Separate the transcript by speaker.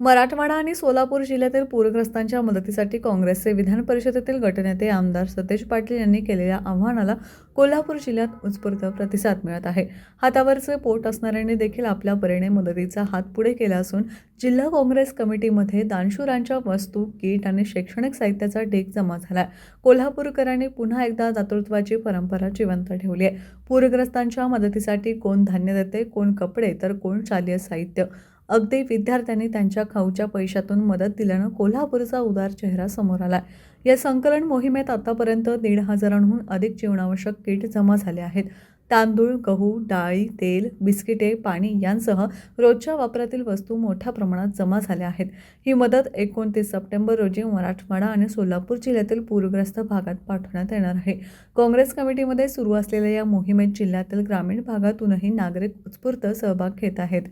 Speaker 1: मराठवाडा आणि सोलापूर जिल्ह्यातील पूरग्रस्तांच्या मदतीसाठी काँग्रेसचे विधान परिषदेतील गटनेते आमदार सतेज पाटील यांनी केलेल्या आव्हानाला कोल्हापूर जिल्ह्यात उत्स्फूर्त प्रतिसाद मिळत आहे. हातावरचे पोट असणाऱ्यांनी देखील आपल्या परीने मदतीचा हात पुढे केला असून जिल्हा काँग्रेस कमिटीमध्ये दानशूरांच्या वस्तू किट आणि शैक्षणिक साहित्याचा ढीग जमा झाला कोल्हापूरकरांनी पुन्हा एकदा दातृत्वाची परंपरा जिवंत ठेवली आहे. पूरग्रस्तांच्या मदतीसाठी कोण धान्य देते कोण कपडे तर कोण शालेय साहित्य. अगदी विद्यार्थ्यांनी त्यांच्या खाऊच्या पैशातून मदत दिल्यानं कोल्हापूरचा उदार चेहरा समोर आला या संकलन मोहिमेत आतापर्यंत दीड हजारांहून अधिक जीवनावश्यक किट जमा झाले आहेत. तांदूळ गहू डाळी तेल बिस्किटे पाणी यांसह रोजच्या वापरातील वस्तू मोठ्या प्रमाणात जमा झाल्या आहेत. ही मदत एकोणतीस सप्टेंबर रोजी मराठवाडा आणि सोलापूर जिल्ह्यातील पूरग्रस्त भागात पाठवण्यात येणार आहे. काँग्रेस कमिटीमध्ये सुरू असलेल्या या मोहिमेत जिल्ह्यातील ग्रामीण भागातूनही नागरिक उत्स्फूर्त सहभाग घेत आहेत.